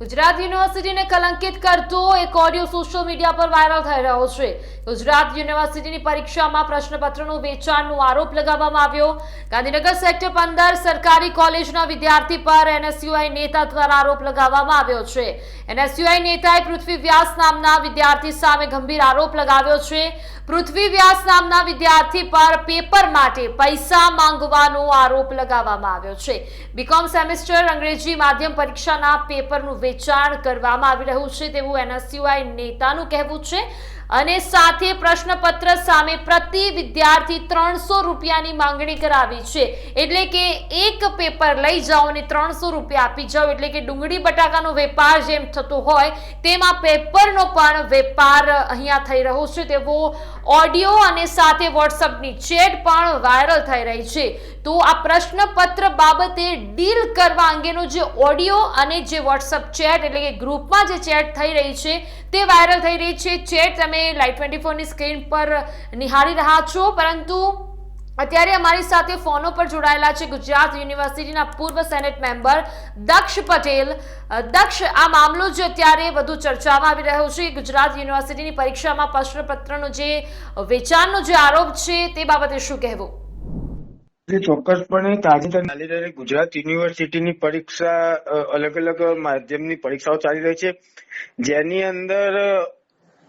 ગુજરાત યુનિવર્સિટીને કલંકિત કરતો એક ઓડિયો સોશિયલ મીડિયા પર વાયરલ થઈ રહ્યો છે. ગુજરાત યુનિવર્સિટીની પરીક્ષામાં પ્રશ્નપત્રનું વેચાણનો આરોપ લગાવવામાં આવ્યો. ગાંધીનગર સેક્ટર પંદર સરકારી કોલેજના વિદ્યાર્થી પર એનએસયુઆઈ નેતા દ્વારા આરોપ લગાવવામાં આવ્યો છે. એનએસયુઆઈ નેતાએ પૃથ્વી વ્યાસ નામના વિદ્યાર્થી સામે ગંભીર આરોપ લગાવ્યો છે. પૃથ્વી વ્યાસ નામના વિદ્યાર્થી પર પેપર માટે પૈસા માંગવાનો આરોપ લગાવવામાં આવ્યો છે. બીકોમ સેમેસ્ટર અંગ્રેજી માધ્યમ પરીક્ષાના પેપરનું વેચાણ કરવામાં આવી રહ્યું છે તેવું એનએસયુઆઈ નેતાનું કહેવું છે. અને સાથે પ્રશ્નપત્ર સામે પ્રતિ વિદ્યાર્થી ત્રણસો રૂપિયાની માંગણી કરાવી છે. એટલે કે એક પેપર લઈ જાઓ અને ત્રણસો રૂપિયા આપી જાઓ. એટલે કે ડુંગળી બટાકાનો વેપાર જેમ થતો હોય, તેમાં પેપરનો પણ વેપાર અહીંયા થઈ રહ્યો છે. તેવો ઓડિયો અને સાથે વોટ્સઅપની ચેટ પણ વાયરલ થઈ રહી છે. તો આ પ્રશ્નપત્ર બાબતે ડીલ કરવા અંગેનો જે ઓડિયો અને જે વોટ્સઅપ ચેટ, એટલે કે ગ્રુપમાં જે ચેટ થઈ રહી છે, તે વાયરલ થઈ રહી છે. ચેટ તમે લાઈવ ટ્વેન્ટી ફોરની સ્ક્રીન પર નિહાળી રહ્યા છો. પરંતુ અત્યારે અમારી સાથે ફોનો પર જોડાયેલા છે ગુજરાત યુનિવર્સિટીના પૂર્વ સેનેટ મેમ્બર દક્ષ પટેલ. દક્ષ આ મામલો જે અત્યારે વધુ ચર્ચામાં આવી રહ્યો છે ગુજરાત યુનિવર્સિટીની પરીક્ષામાં પ્રશ્નપત્રનો જે વેચાણનો જે આરોપ છે તે બાબતે શું કહેવું? ચોક્કસપણે તાજેતર ચાલી રહેલી ગુજરાત યુનિવર્સિટીની પરીક્ષા અલગ અલગ માધ્યમની પરીક્ષાઓ ચાલી રહી છે. જેની અંદર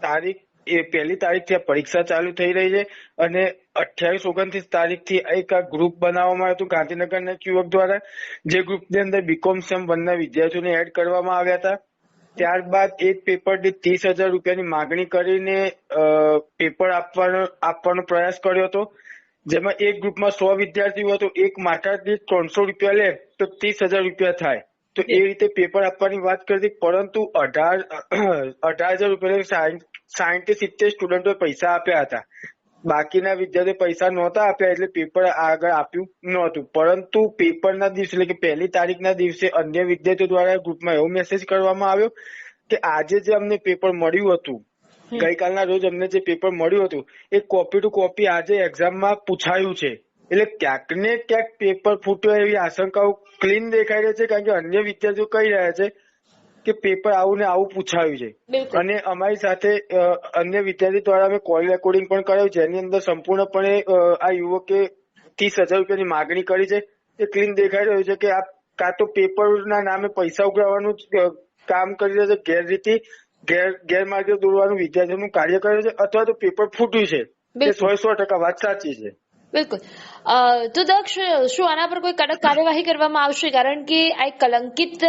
તારીખ એ પહેલી તારીખથી આ પરીક્ષા ચાલુ થઈ રહી છે અને અઠ્યાવીસ ઓગણત્રીસ તારીખથી એક આ ગ્રુપ બનાવવામાં આવ્યું હતું ગાંધીનગરના યુવક દ્વારા જે ગ્રુપની અંદર બીકોમ સેમ વનના વિદ્યાર્થીઓને એડ કરવામાં આવ્યા હતા. ત્યારબાદ એક પેપર દીઠ ત્રીસ હજાર રૂપિયાની માગણી કરીને અ, પેપર આપવાનો આપવાનો પ્રયાસ કર્યો હતો. જેમાં એક ગ્રુપમાં સો વિદ્યાર્થીઓ હતો એક માથા દીઠ ત્રણસો રૂપિયા લે તો ત્રીસ હજાર રૂપિયા થાય. તો એ રીતે પેપર આપવાની વાત કરતી પરંતુ અઢાર અઢાર હજાર રૂપિયા સાઈઠથી સિત્તેર સ્ટુડન્ટો પૈસા આપ્યા હતા. બાકીના વિદ્યાર્થીઓ પૈસા નહોતા આપ્યા એટલે પેપર આગળ આપ્યું નહોતું. પરંતુ પેપરના દિવસે એટલે કે પહેલી તારીખના દિવસે અન્ય વિદ્યાર્થીઓ દ્વારા ગ્રુપમાં એવો મેસેજ કરવામાં આવ્યો કે આજે જે અમને પેપર મળ્યું હતું ગઈકાલના રોજ અમને જે પેપર મળ્યું હતું એ કોપી ટુ કોપી આજે એક્ઝામમાં પૂછાયું છે. એટલે ક્યાંક ને ક્યાંક પેપર ફૂટ્યો એવી આશંકાઓ ક્લીન દેખાઈ રહી છે કારણ કે અન્ય વિદ્યાર્થીઓ કહી રહ્યા છે કે પેપર આવું ને આવું પૂછાયું છે. અને અમારી સાથે અન્ય વિદ્યાર્થી દ્વારા અમે કોલ રેકોર્ડિંગ પણ કરાયું એની અંદર સંપૂર્ણપણે આ યુવકે ત્રીસ હજાર રૂપિયાની માગણી કરી છે. એ ક્લીન દેખાઈ રહ્યું છે કે આ કાં તો પેપરના નામે પૈસા ઉઘરાવવાનું કામ કરી રહ્યો છે ગેરરીતિ ગેર ગેરમાર્ગે દોરવાનું વિદ્યાર્થીઓનું કાર્ય કરે છે અથવા તો પેપર ફૂટ્યું છે. એ સો સો ટકા વાત સાચી છે. બિલકુલ. તો દક્ષ, શું આના પર કોઈ કડક કાર્યવાહી કરવામાં આવશે? કારણ કે આ એક કલંકિત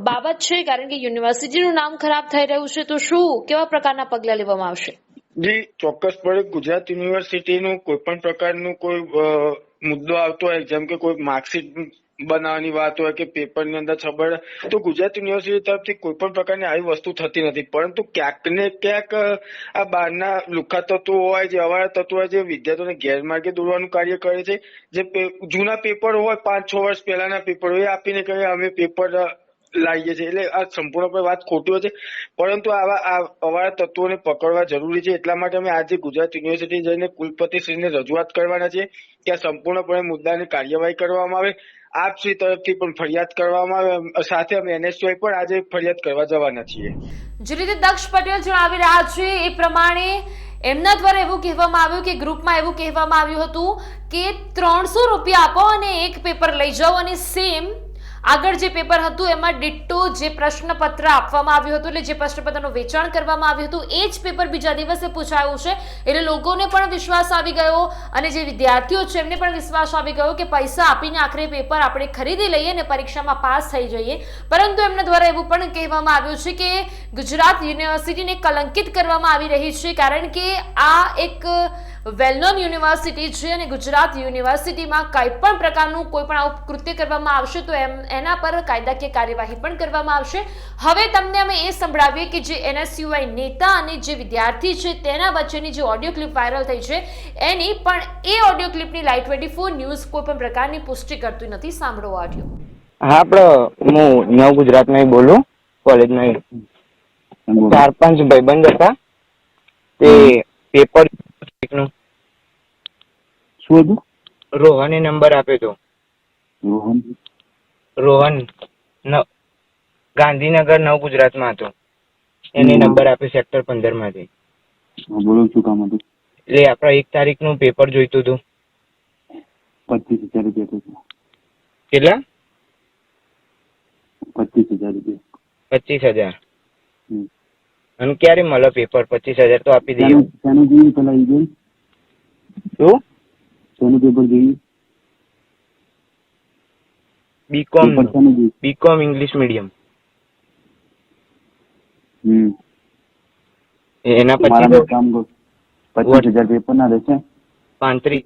બાબત છે, કારણ કે યુનિવર્સિટીનું નામ ખરાબ થઈ રહ્યું છે, તો શું, કેવા પ્રકારના પગલાં લેવામાં આવશે? જી, ચોક્કસપણે ગુજરાત યુનિવર્સિટીનું કોઈ પણ પ્રકારનું કોઈ મુદ્દો આવતો હોય, જેમ કે કોઈ માર્કશીટ બનાવવાની વાત હોય કે પેપરની અંદર છબડ, તો ગુજરાત યુનિવર્સિટી તરફથી કોઈ પણ પ્રકારની આવી વસ્તુ થતી નથી. પરંતુ ક્યાંક ને ક્યાંક, આ બહારના લુખા તત્વો હોય, જે અવાયા તત્વો હોય, જે વિદ્યાર્થીઓને ગેરમાર્ગે દોરવાનું કાર્ય કરે છે. જે જૂના પેપર હોય, પાંચ છ વર્ષ પહેલાના પેપર હોય આપીને કહે, અમે પેપર લાવીએ છીએ. એટલે આ સંપૂર્ણપણે વાત ખોટી હોય છે. પરંતુ આવા, આ અવાળા તત્વોને પકડવા જરૂરી છે. એટલા માટે અમે આજે ગુજરાત યુનિવર્સિટી જઈને કુલપતિશ્રીને રજૂઆત કરવાના છીએ કે આ સંપૂર્ણપણે મુદ્દાની કાર્યવાહી કરવામાં આવે. આપ શ્રી તરફથી પણ ફરિયાદ કરવામાં આવે. સાથે અમે એનએસયુઆઈ પણ આજે ફરિયાદ કરવા જવાના છીએ. જે રીતે દક્ષ પટેલ જણાવી રહ્યા છે, એ પ્રમાણે એમના દ્વારા એવું કહેવામાં આવ્યું કે, ગ્રુપમાં એવું કહેવામાં આવ્યું હતું કે, ત્રણસો રૂપિયા આપો અને એક પેપર લઈ જાઓ અને સેમ આગળ જે પેપર હતું, એમાં ડિટ્ટો જે પ્રશ્નપત્ર આપવામાં આવ્યું હતું, એટલે જે પ્રશ્નપત્રનું વેચાણ કરવામાં આવ્યું હતું, એ જ પેપર બીજા દિવસે પૂછાયું છે. એટલે લોકોને પણ વિશ્વાસ આવી ગયો અને જે વિદ્યાર્થીઓ છે, એમને પણ વિશ્વાસ આવી ગયો કે પૈસા આપીને આખરે પેપર આપણે ખરીદી લઈએ અને પરીક્ષામાં પાસ થઈ જઈએ. પરંતુ એમના દ્વારા એવું પણ કહેવામાં આવ્યું છે કે ગુજરાત યુનિવર્સિટીને કલંકિત કરવામાં આવી રહી છે, કારણ કે આ એક વેલ નોન યુનિવર્સિટી છે અને ગુજરાત યુનિવર્સિટીમાં કંઈ પણ પ્રકારનું કોઈ પણ આવું કૃત્ય કરવામાં આવશે તો એમ એના પર કાયદાકીય કાર્યવાહી પણ કરવામાં આવશે. હવે તમને અમે એ સંભળાવીએ કે જે એનએસયુઆઈ નેતા અને જે વિદ્યાર્થી છે તેના વચ્ચેની જે ઓડિયો ક્લિપ વાયરલ થઈ છે એની પણ એ ઓડિયો ક્લિપની લાઈવ ટ્વેન્ટી ફોર ન્યૂઝ કોઈ પણ પ્રકારની પુષ્ટિ કરતું નથી. સાંભળો ઓડિયો. હા આપણે હું નવ ગુજરાતમાં બોલું કોલેજમાં ચાર પાંચ ભાઈબંધ હતા. તે પેપર શું હતું? રોહને નંબર આપ્યો હતો રોહન. રોહન ગાંધીનગર નવ ગુજરાતમાં હતો. એને નંબર આપ્યો સેક્ટર પંદરમાંથી બોલો શું કામ હતું? એટલે આપણે એક તારીખનું પેપર જોઈતું હતું. પચીસ હજાર રૂપિયા કેટલા? પચીસ હજાર રૂપિયા. પચીસ હજાર. અને ક્યારે મળે પેપર? પચીસ હજાર તો આપી દઈએ. પેલા શું? શાનું પેપર જોઈએ B Com B Com English medium હમ. એના પછી કામ કરો પચીસ હજાર પેપર ના રહેશે. પાંત્રીસ